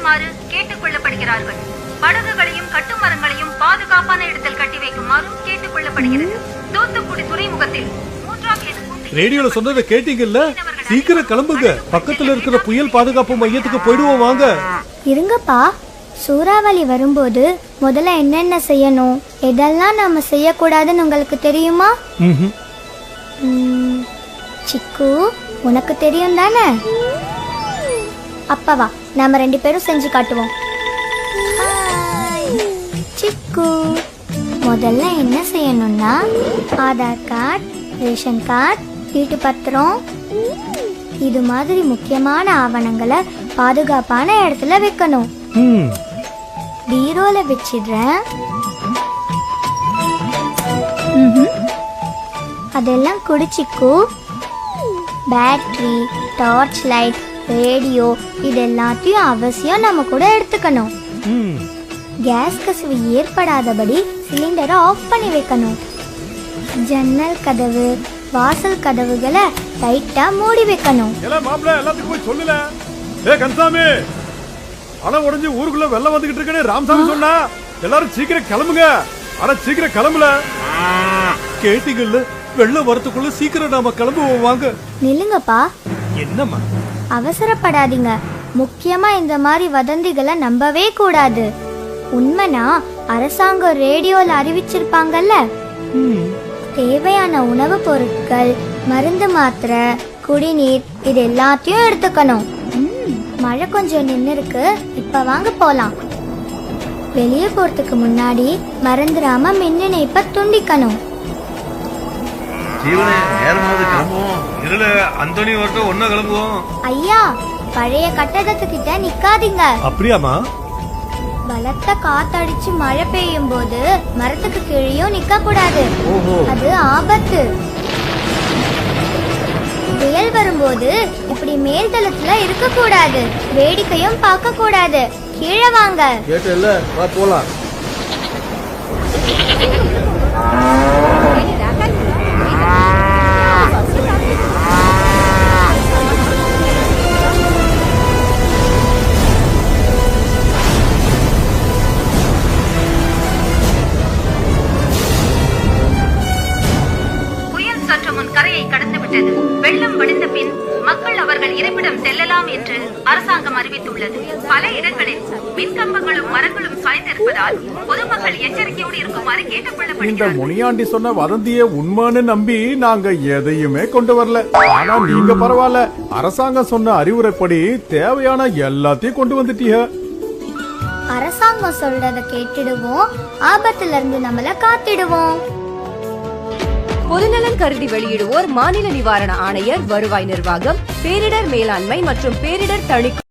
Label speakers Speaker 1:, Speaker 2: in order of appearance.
Speaker 1: செல்லுமாறு கேட்டுக் கொள்ளப்படுகிறார்கள். படகுகளையும் கட்டுமரங்களையும் பாதுகாப்பான இடத்தில் கட்டி வைக்குமாறும் கேட்டுக் கொள்ளப்படுகிறது. தூத்துக்குடி துறைமுகத்தில் மூன்றாம்
Speaker 2: ரேடியோல சொன்னதை கேட்டீங்கல்ல? சீக்கிரம் கிளம்புங்க. பக்கத்துல இருக்கிற புயல் பாதுகாப்பு மையத்துக்கு போயிடுவோம் வாங்க.
Speaker 3: இருங்கப்பா. சூறாவளி வரும்போது முதல்ல என்னென்ன செய்யணும்? எதெல்லாம் நாம செய்யக்கூடாதுன்னு உங்களுக்கு தெரியுமா? சிக்கு உனக்கு தெரியும் தானே அப்பா வா. நாம ரெண்டு பேரும் செஞ்சு காட்டுவோம். சிக்கு முதல்ல என்ன செய்யணும்னா ஆதார் கார்டு ரேஷன் கார்டு வீட்டு பத்திரம். இது மாதிரி முக்கியமான ஆவணங்களை பாதுகாப்பான இடத்துல வைக்கணும்.
Speaker 2: ம்.
Speaker 3: பீரோல வச்சிடுறேன். அதெல்லாம் குடிச்சிக்கோ. பேட்டரி டார்ச் லைட் ரேடியோ இது எல்லாத்தையும் அவசியம் நம்ம கூட எடுத்துக்கணும். கேஸ் கசிவு ஏற்படாதபடி சிலிண்டரை ஆஃப் பண்ணி வைக்கணும். ஜன்னல் கதவு வாசல் கதவுகளை டைட்டா மூடி வைக்கணும்.
Speaker 4: எல்லாம் எல்லாத்துக்கும் போய் சொல்லல. ஏ கன்சாமி அணை உடைஞ்சு ஊருக்குள்ள வெள்ளம் வந்துகிட்டு இருக்குன்னு ராமசாமி சொன்னா எல்லாரும் சீக்கிரம் கிளம்புங்க. அட சீக்கிரம் கிளம்புல.
Speaker 2: கேட்டீங்கல்ல வெள்ளம் வரத்துக்குள்ள சீக்கிரம் நாம கிளம்புவோம் வாங்க.
Speaker 3: நில்லுங்கப்பா.
Speaker 2: என்னம்மா?
Speaker 3: அவசரப்படாதீங்க. முக்கியமா இந்த மாதிரி வதந்திகளை நம்பவே கூடாது. உண்மைனா அரசாங்கம் ரேடியோல அறிவிச்சிருப்பாங்கல்ல?
Speaker 2: ம்.
Speaker 3: தேவையான உணவுப் பொருட்கள் மருந்து மாத்திரை குடிநீர் இது எல்லாத்தையும் எடுத்துக்கணும். ம், மழை கொஞ்சம் நின்னு இருக்கு இப்ப வாங்க போலாம். வெளியே போறதுக்கு முன்னாடி மறந்துடாம மின் இணைப்பை துண்டிக்கணும்.
Speaker 5: ஜீவனே நேரமாவது கிளம்புவோம். இருல அந்தோனி வரட்டும் ஒன்னா கிளம்புவோம்.
Speaker 3: ஐயா பழைய கட்டடத்துக்கிட்ட நிக்காதீங்க.
Speaker 2: அப்படியாம்மா?
Speaker 3: பலத்த காத்தடிச்சு மழை பெய்யும் போது மரத்துக்கு கீழேயும் நிக்க கூடாது
Speaker 2: ஓஹோ.
Speaker 3: அது ஆபத்து. புயல் வரும்போது இப்படி மேல் தளத்துல இருக்க கூடாது வேடிக்கையும் பார்க்க கூடாது கீழே வாங்க.
Speaker 4: கேட்டல வா போலாம்.
Speaker 1: கரையை கடந்துவிட்டது வெள்ளம் வடிந்த பின் மக்கள் அவர்கள் இருப்பிடம் செல்லலாம் என்று அரசாங்கம் அறிவித்துள்ளது. பல இடங்களில் மின்கம்பங்களும் மரங்களும் சாய்ந்திருப்பதால் பொதுமக்கள் எச்சரிக்கையோடு இருக்குமாறு கேட்டுக்
Speaker 4: இந்த முனியாண்டி சொன்ன வதந்திய உண்மைன்னு நம்பி நாங்க எதையுமே கொண்டு வரல. ஆனா நீங்க பரவாயில்ல. அரசாங்கம் சொன்ன அறிவுரைப்படி தேவையான எல்லாத்தையும் கொண்டு வந்துட்டீங்க.
Speaker 3: அரசாங்கம் சொல்றத கேட்டுடுவோம். ஆபத்துல இருந்து நம்மள காத்திடுவோம்.
Speaker 6: பொதுநலன் கருதி வெளியிடுவோர் மாநில நிவாரண ஆணையர் வருவாய் நிர்வாகம் பேரிடர் மேலாண்மை மற்றும் பேரிடர் தணிக்கை